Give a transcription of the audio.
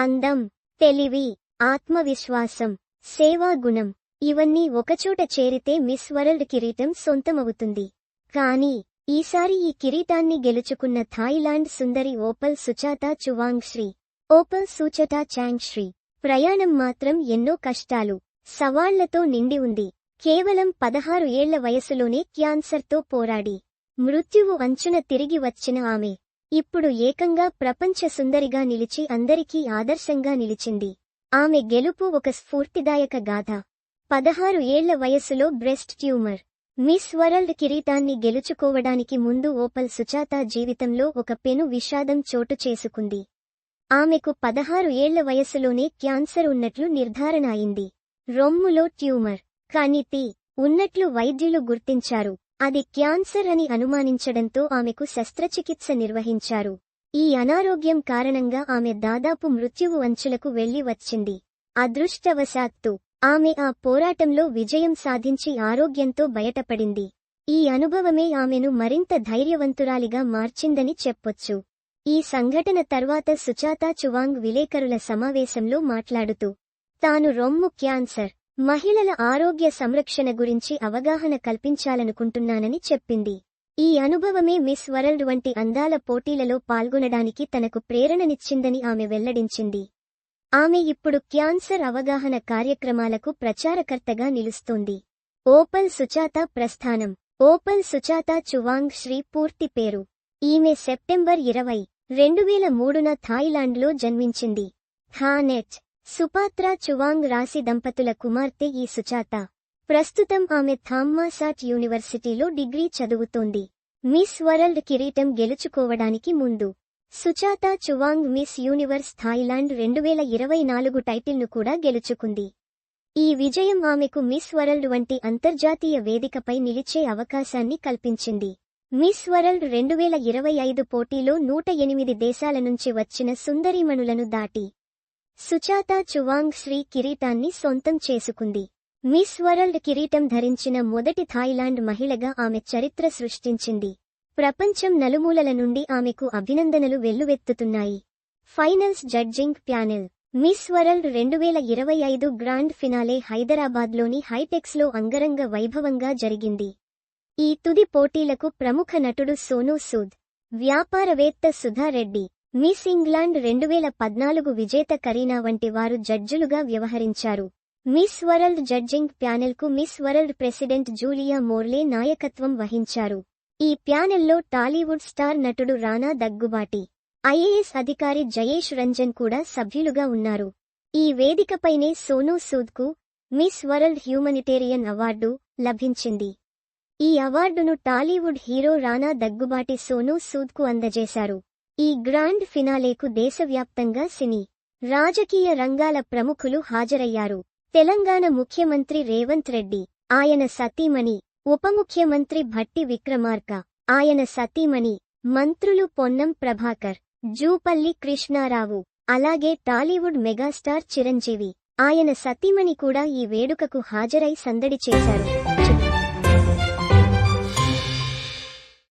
అందం తెలివి ఆత్మవిశ్వాసం సేవాగుణం ఇవన్నీ ఒకచోట చేరితే మిస్ వరల్డ్ కిరీటం సొంతమవుతుంది. కానీ ఈసారి ఈ కిరీటాన్ని గెలుచుకున్న థాయిలాండ్ సుందరి Opal Suchata Chuangsri Opal Suchata Chuangsri ప్రయాణం మాత్రం ఎన్నో కష్టాలు సవాళ్ళతో నిండి ఉంది. కేవలం పదహారు ఏళ్ళ వయసులోనే క్యాన్సర్తో పోరాడి మృత్యువు అంచున తిరిగి వచ్చిన ఆమె ఇప్పుడు ఏకంగా ప్రపంచ సుందరిగా నిలిచి అందరికీ ఆదర్శంగా నిలిచింది. ఆమె గెలుపు ఒక స్ఫూర్తిదాయక గాథ. పదహారు ఏళ్ళ వయసులో బ్రెస్ట్ ట్యూమర్. మిస్ వరల్డ్ కిరీటాన్ని గెలుచుకోవడానికి ముందు ఓపల్ సుచాత జీవితంలో ఒక పెను విషాదం చోటు చేసుకుంది. ఆమెకు పదహారు ఏళ్ళ వయసులోనే క్యాన్సర్ ఉన్నట్లు నిర్ధారణ అయింది. రొమ్ములో ట్యూమర్. కణితి ఉన్నట్లు వైద్యులు గుర్తించారు. అది క్యాన్సర్ అని అనుమానించడంతో ఆమెకు శస్త్రచికిత్స నిర్వహించారు. ఈ అనారోగ్యం కారణంగా ఆమె దాదాపు మృత్యువు అంచులకు వెళ్ళి వచ్చింది. అదృష్టవశాత్తు ఆమె ఆ పోరాటంలో విజయం సాధించి ఆరోగ్యంతో బయటపడింది. ఈ అనుభవమే ఆమెను మరింత ధైర్యవంతురాలిగా మార్చిందని చెప్పొచ్చు. ఈ సంఘటన తర్వాత సుచాతా చువాంగ్ విలేకరుల సమావేశంలో మాట్లాడుతూ తాను రొమ్ము క్యాన్సర్ మహిళల ఆరోగ్య సంరక్షణ గురించి అవగాహన కల్పించాలనుకుంటున్నానని చెప్పింది. ఈ అనుభవమే మిస్ వరల్డ్ వంటి అందాల పోటీలలో పాల్గొనడానికి తనకు ప్రేరణనిచ్చిందని ఆమె వెల్లడించింది. ఆమె ఇప్పుడు క్యాన్సర్ అవగాహన కార్యక్రమాలకు ప్రచారకర్తగా నిలుస్తోంది. ఓపల్ సుచాత ప్రస్థానం. ఓపల్ సుచాత చువాంగ్ శ్రీ పూర్తి పేరు. ఈమె సెప్టెంబర్ ఇరవై రెండు వేల మూడున థాయిలాండ్లో జన్మించింది. థానెట్. సుపాత్రా చువాంగ్ రాశి దంపతుల కుమార్తె ఈ సుచాత ప్రస్తుతం ఆమె థామ్మాసాట్ యూనివర్సిటీలో డిగ్రీ చదువుతోంది. మిస్ వరల్డ్ కిరీటం గెలుచుకోవడానికి ముందు. Suchata Chuang miss universe Thailand రెండు వేల ఇరవై నాలుగు టైటిల్ను కూడా గెలుచుకుంది. ఈ విజయం ఆమెకు మిస్ వరల్డ్ వంటి అంతర్జాతీయ వేదికపై నిలిచే అవకాశాన్ని కల్పించింది. మిస్ వరల్డ్ రెండు వేల ఇరవై ఐదు పోటీలో నూట ఎనిమిది దేశాల నుంచి వచ్చిన సుందరీమణులను దాటి సుచాత చువాంగ్ శ్రీ కిరీటాన్ని సొంతం చేసుకుంది. మిస్ వరల్డ్ కిరీటం ధరించిన మొదటి థాయిలాండ్ మహిళగా ఆమె చరిత్ర సృష్టించింది. ప్రపంచం నలుమూలల నుండి ఆమెకు అభినందనలు వెల్లువెత్తుతున్నాయి. Finals judging panel. Miss world రెండు వేల ఇరవై ఐదు గ్రాండ్ ఫినాలే హైదరాబాద్లోని హైటెక్స్లో అంగరంగ వైభవంగా జరిగింది. ఈ తుది పోటీలకు ప్రముఖ నటుడు సోనూ సూద్ వ్యాపారవేత్త సుధారెడ్డి మిస్ ఇంగ్లాండ్ రెండు వేల పద్నాలుగు విజేత కరీనా వంటి వారు జడ్జులుగా వ్యవహరించారు. Miss world judging ప్యానెల్కు miss world president Julia Morley నాయకత్వం వహించారు. ఈ ప్యానెల్లో టాలీవుడ్ స్టార్ నటుడు రానా దగ్గుబాటి ఐఏఎస్ అధికారి జయేష్ రంజన్ కూడా సభ్యులుగా ఉన్నారు. ఈ వేదికపైనే సోనూ సూద్కు మిస్ వరల్డ్ హ్యూమనిటేరియన్ అవార్డు లభించింది. ఈ అవార్డును టాలీవుడ్ హీరో రానా దగ్గుబాటి సోనూ సూద్కు అందజేశారు. ఈ గ్రాండ్ ఫినాలేకు దేశవ్యాప్తంగా సినీ రాజకీయ రంగాల ప్రముఖులు హాజరయ్యారు. తెలంగాణ ముఖ్యమంత్రి రేవంత్ రెడ్డి ఆయన సతీమణి ఉప ముఖ్యమంత్రి భట్టి విక్రమార్క ఆయన సతీమణి మంత్రులు పొన్నం ప్రభాకర్ జూపల్లి కృష్ణారావు అలాగే టాలీవుడ్ మెగాస్టార్ చిరంజీవి. ఆయన సతీమణి కూడా ఈ వేడుకకు హాజరై సందడి చేశారు.